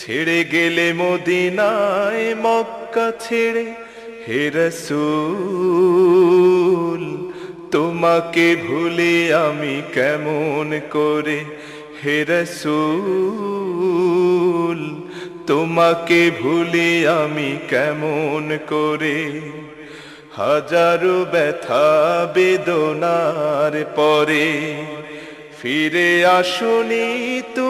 ছেড়ে গেলে মদিনায় মক্কা ছেড়ে হে রসূল, তোমাকে ভুলে আমি কেমন করে? হে রসূল, তোমাকে ভুলে আমি কেমন করে? হাজারো ব্যথা বেদনার পরে ফিরে আসনি তুমি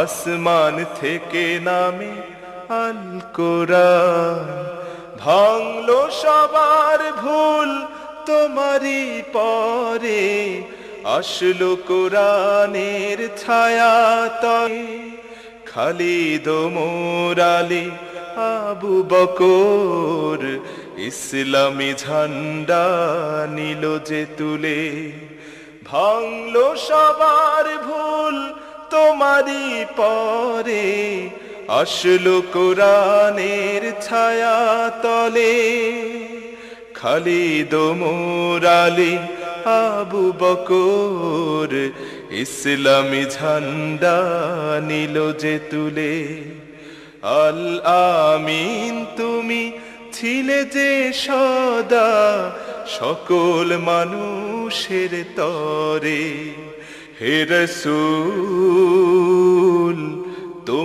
আসমান থেকে নামে আল কোরআন ভাঙলো সবার ভুল তোমারই পরে। আসলো কোরআনের ছায়া তয়ে খালিদ মোরালি আবু বকর, ইসলামী ঝান্ডা নিল যে তুলে। ভাঙলো সবার ভুল তোমারই পরে আসলো কোরআনের ছায়া তলে খালিদ মোরালি আবু বকর, ইসলামী ঝান্ডা নিল যে তুলে। আল আমিন, তুমি ছিলে যে সদা সকল মানুষের তরে। হে রসূল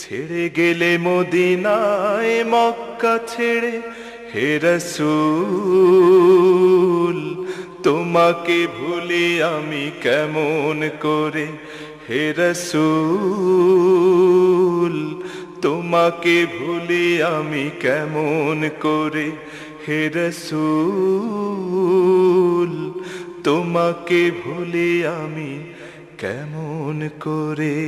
ছেড়ে গেলে মদিনায় মক্কা ছেড়ে, হে রসূল, তোমাকে ভুলে আমি কেমন করে? হে রসূল, তোমাকে ভুলে আমি কেমন করে? হে রসূল, তোমাকে ভুলে আমি কেমন করে?